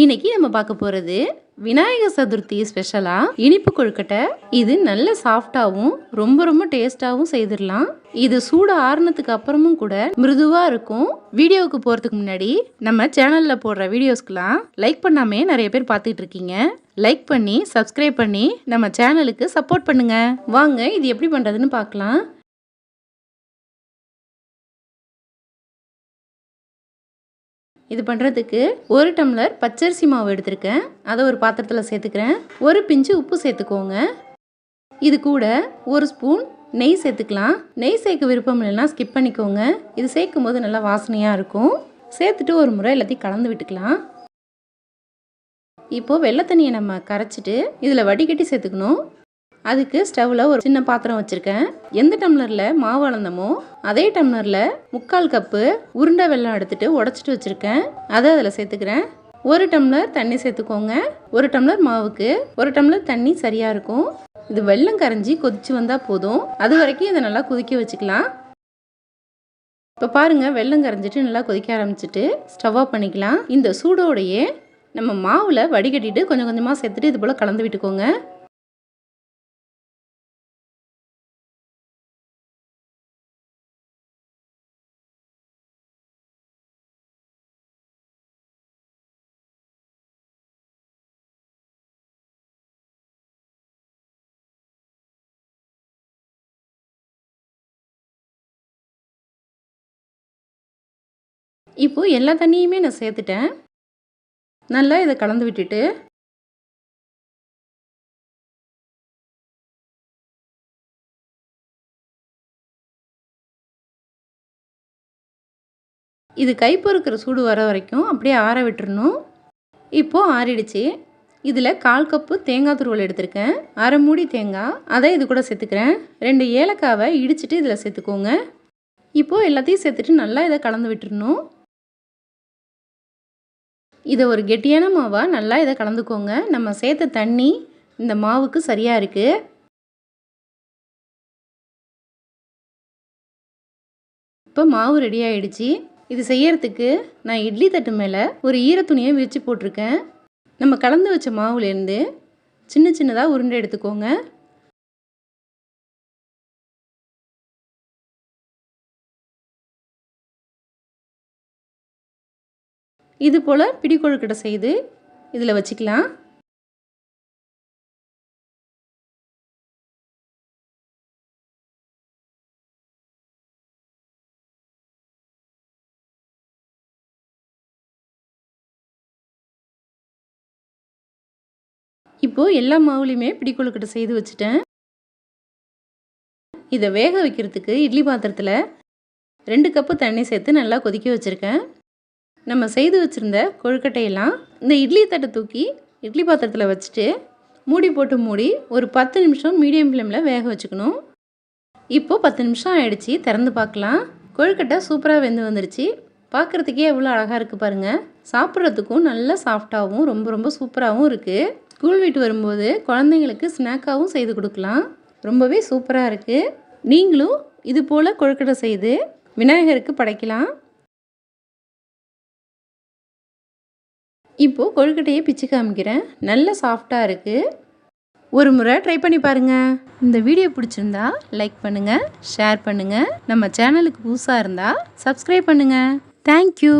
இன்னைக்கு நம்ம பார்க்க போகிறது விநாயகர் சதுர்த்தி ஸ்பெஷலாக இனிப்பு கொழுக்கட்டை. இது நல்ல சாஃப்டாகவும் ரொம்ப ரொம்ப டேஸ்டாகவும் செய்திடலாம். இது சூடு ஆறுனதுக்கு அப்புறமும் கூட மிருதுவாக இருக்கும். வீடியோவுக்கு போகிறதுக்கு முன்னாடி நம்ம சேனலில் போடுற வீடியோஸ்க்கெலாம் லைக் பண்ணாமே நிறைய பேர் பார்த்துட்டு இருக்கீங்க. லைக் பண்ணி சப்ஸ்கிரைப் பண்ணி நம்ம சேனலுக்கு சப்போர்ட் பண்ணுங்கள் வாங்க இது எப்படி பண்ணுறதுன்னு பார்க்கலாம். இது பண்ணுறதுக்கு ஒரு டம்ளர் பச்சரிசி மாவு எடுத்திருக்கேன். அதை ஒரு பாத்திரத்தில் சேர்த்துக்கிறேன். ஒரு பிஞ்சு உப்பு சேர்த்துக்கோங்க. இது கூட ஒரு ஸ்பூன் நெய் சேர்த்துக்கலாம். நெய் சேர்க்க விருப்பம் இல்லைன்னா ஸ்கிப் பண்ணிக்கோங்க. இது சேர்க்கும் போது நல்லா வாசனையாக இருக்கும். சேர்த்துட்டு ஒரு முறை எல்லாத்தையும் கலந்து விட்டுக்கலாம். இப்போது வெள்ளை தண்ணியை நம்ம கரைச்சிட்டு இதில் வடிகட்டி சேர்த்துக்கணும். அதுக்கு ஸ்டவ்வில் ஒரு சின்ன பாத்திரம் வச்சுருக்கேன். எந்த டம்ளரில் மாவு அளந்தமோ அதே டம்ளரில் முக்கால் கப்பு உருண்டை வெல்லம் எடுத்துகிட்டு உடச்சிட்டு வச்சுருக்கேன். அதை அதில் சேர்த்துக்கிறேன். ஒரு டம்ளர் தண்ணி சேர்த்துக்கோங்க. ஒரு டம்ளர் மாவுக்கு ஒரு டம்ளர் தண்ணி சரியாக இருக்கும். இது வெல்லம் கரைஞ்சி கொதிச்சு வந்தால் போதும். அது வரைக்கும் இதை நல்லா கொதிக்க வச்சுக்கலாம். இப்போ பாருங்கள் வெள்ளம் கரைஞ்சிட்டு நல்லா கொதிக்க ஆரம்பிச்சிட்டு ஸ்டவ் ஆஃப் பண்ணிக்கலாம். இந்த சூடோடையே நம்ம மாவில் வடிகட்டிட்டு கொஞ்சம் கொஞ்சமாக சேர்த்துட்டு இது போல் கலந்து விட்டுக்கோங்க. இப்போது எல்லா தண்ணியுமே நான் சேர்த்துட்டேன். நல்லா இதை கலந்து விட்டுட்டு. இது கைப்பொறுக்கிற சூடு வர வரைக்கும் அப்படியே ஆற விட்டுறணும். இப்போது ஆறிடுச்சு. இதில் கால் கப்பு தேங்காய் துருவல் எடுத்திருக்கேன். அரை மூடி தேங்காய். அதை இது கூட சேர்த்துக்கிறேன். ரெண்டு ஏலக்காவை இடிச்சிட்டு இதில் சேர்த்துக்கோங்க. இப்போது எல்லாத்தையும் சேர்த்துட்டு நல்லா இதை கலந்து விட்டுறணும். இதை ஒரு கெட்டியான மாவாக நல்லா இதை கலந்துக்கோங்க. நம்ம சேர்த்த தண்ணி இந்த மாவுக்கு சரியாக இருக்குது இப்போ மாவு ரெடி ஆகிடுச்சி இது செய்யறதுக்கு நான் இட்லி தட்டு மேலே ஒரு ஈரத்துணியை விரித்து போட்டிருக்கேன். நம்ம கலந்து வச்ச மாவுலேருந்து சின்ன சின்னதாக உருண்டை எடுத்துக்கோங்க. இது போல் பிடிக்கொழுக்கட்டை செய்து இதில் வச்சுக்கலாம். இப்போது எல்லா மாவுலையுமே பிடிக்கொழுக்கட்டை செய்து வச்சுட்டேன். இதை வேக வைக்கிறதுக்கு இட்லி பாத்திரத்தில் ரெண்டு கப்பு தண்ணி சேர்த்து நல்லா கொதிக்க வச்சுருக்கேன். நம்ம செய்து வச்சுருந்த கொழுக்கட்டையெல்லாம் இந்த இட்லி தட்டை தூக்கி இட்லி பாத்திரத்தில் வச்சுட்டு மூடி போட்டு மூடி ஒரு பத்து நிமிஷம் மீடியம் ஃப்ளேமில் வேக வச்சுக்கணும். இப்போது பத்து நிமிஷம் ஆகிடுச்சி திறந்து பார்க்கலாம். கொழுக்கட்டை சூப்பராக வெந்து வந்துருச்சு. பார்க்குறதுக்கே எவ்வளோ அழகாக இருக்குது பாருங்கள் சாப்பிட்றதுக்கும் நல்ல சாஃப்டாகவும் ரொம்ப ரொம்ப சூப்பராகவும் இருக்குது ஸ்கூல் விட்டு வரும்போது குழந்தைங்களுக்கு ஸ்நாக்காகவும் செய்து கொடுக்கலாம். ரொம்பவே சூப்பராக இருக்குது நீங்களும் இது போல் கொழுக்கட்டை செய்து விநாயகருக்கு படைக்கலாம். இப்போது கொழுக்கட்டையை பிச்சு காமிக்கிறேன். நல்ல சாஃப்டாக இருக்குது ஒரு முறை ட்ரை பண்ணி பாருங்கள் இந்த வீடியோ பிடிச்சிருந்தா லைக் பண்ணுங்கள் ஷேர் பண்ணுங்கள் நம்ம சேனலுக்கு புதுசாக இருந்தால் சப்ஸ்கிரைப் பண்ணுங்கள் தேங்க்யூ